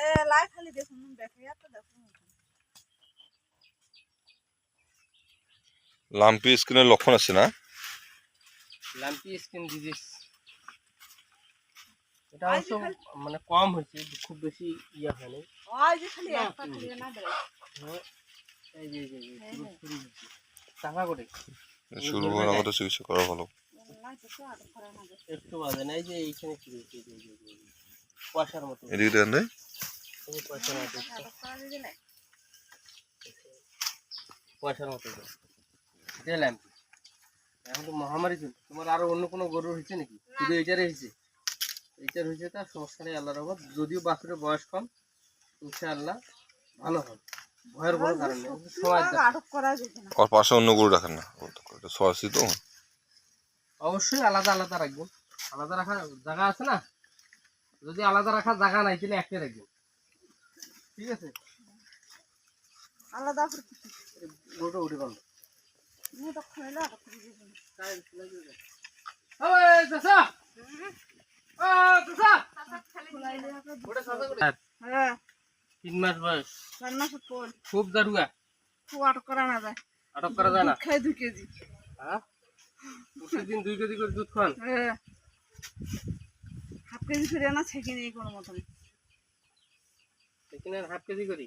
এ লাই খালি দেখুন দেখে এত দেখুন। লাম্পি স্কিনের লক্ষণ আছে না? লাম্পি স্কিন ডিজিজ এটা অবশ্য মানে কম হয়েছে খুব বেশি ইয়ে হয়নি। বেড়ে হ্যাঁ, এই যে এই যে, এই যে, পুরো শুরু হয়েছে। টাকা করে। শুরু হওয়ার মতো চিকিৎসা করা ভালো। তো তো একটু বাজে না এই যে এইখানে। পয়সার মতো। এদিকে যে পয়সার মতো ল্যাম্প এখন তো মহামারী চলছে। তোমার আরও অন্য কোনো গরুর হয়েছে নাকি? শুধু এইটারে হয়েছে? এইটার হয়েছে তার সমস্যা নেই আল্লাহর রহমত। যদিও বাছুরের বয়স কম ইনশাআল্লাহ ভালো হবে। ভয়ের কোনো কারণ নেই ওর পাশে অন্য গরু রাখেন না। সরাসরি তো অবশ্যই আলাদা আলাদা রাখবেন আলাদা রাখার জায়গা আছে না? যদি আলাদা রাখার জায়গা নাই তাহলে একটা রাখবেন ঠিক আছে? আলাদা করে কিছু। গরুটা উঠে গেল। হ্যাঁ। তিন মাস বয়স। চার মাসের খুব দারুগা খুব আটক করা না যায়। আটক করা যায় না। খাই দু কেজি। হ্যাঁ? প্রতিদিন দুই কেজি করে দুধ খান? হ্যাঁ। হাফ কেজি ফিরে না ছেঁকে নেই কোনো মতন এখানে হাফ কেজি করি।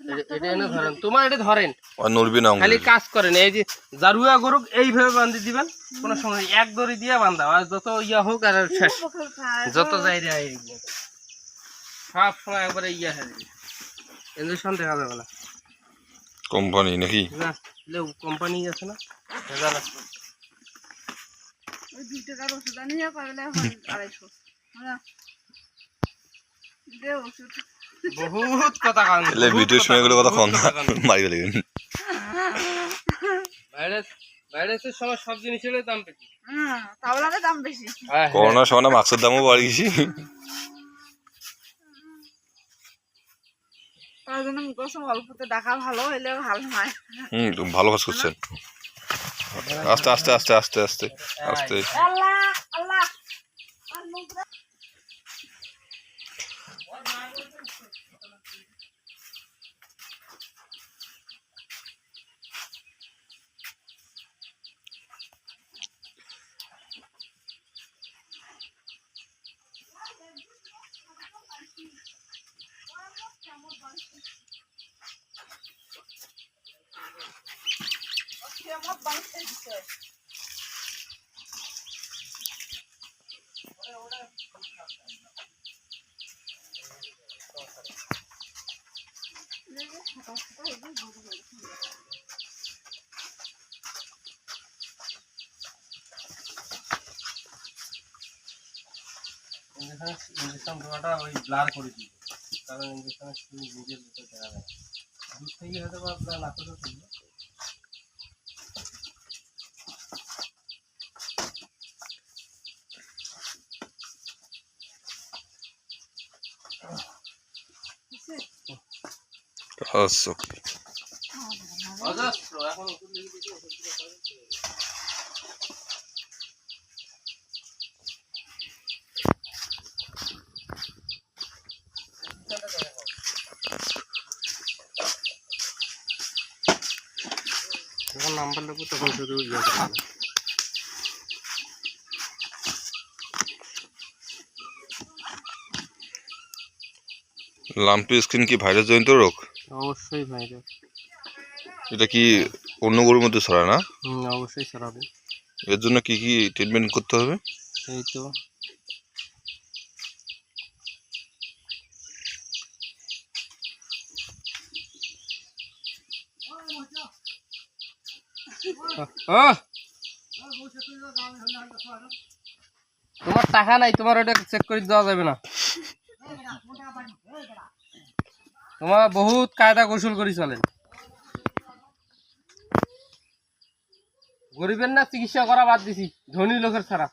এটা- ধরেন। তোমার এটা ধরেন। আর নড়বি না খালি কাজ করেন এই যে জারুয়া গরু এইভাবে বান্ধি দিবেন কোনো সময় এক দড়ি দিয়ে বান্ধা আর যত ইয়া হোক আর শেষ। যত যাই রে সব সময় একবারে ইয়া হয়ে ইঞ্জেকশন দেখা যাবে না। কোম্পানি নাকি? না কোম্পানি আছে না ভেজাল আছে। ওই দুই টাকার ওষুধ আনিয়ে পারলে আড়াইশো। হ্যাঁ। দে ওষুধ। বহুত কথা কান ভিডিও সময় এগুলো কথা কম না মারি বাইরে ভাইরাসের সময় সব জিনিসের দাম বেশি। হ্যাঁ তাওলারে দাম বেশি। হ্যাঁ করোনার সময় মাস্কের মাছের দামও বাড়ি গেছি। তার জন্য মুখস্থ অল্পতে ডাকা ভালো হইলে ভালো হয় হুম ভালো কাজ করছেন আস্তে আস্তে আস্তে আস্তে আস্তে আস্তে আল্লাহ আল্লাহ আর নোংরা কেমন বাংছে দিছে ইঞ্জেকশন দেওয়াটা ওই ব্লার করে দিই কারণ ইঞ্জেকশনের স্ক্রিন নিজের ভিতরে দেখা যায়। দূর থেকে হয়তো বা নাকটা তুলবে আচ্ছা অজস্র এখন ওষুধ লিখে দিয়েছি ওষুধগুলো খাবেন ঠিক আছে। যখন নাম্বার লাগবে তখন শুধু ইয়ে করবে লাম্পি স্কিন কি ভাইরাস জনিত রোগ? অবশ্যই ভাইরাস এটা কি অন্য গরুর মধ্যে ছড়ায় না? হুম অবশ্যই সরাবে এর জন্য কি কি ট্রিটমেন্ট করতে হবে? এই তো! তোমার টাকা নাই তোমার ওটা চেক করে দেওয়া যাবে না। তোমার বহুত কায়দা কৌশল করে চলেন। গরিবের না চিকিৎসা করা বাদ দিছি, ধনী লোকের ছাড়া।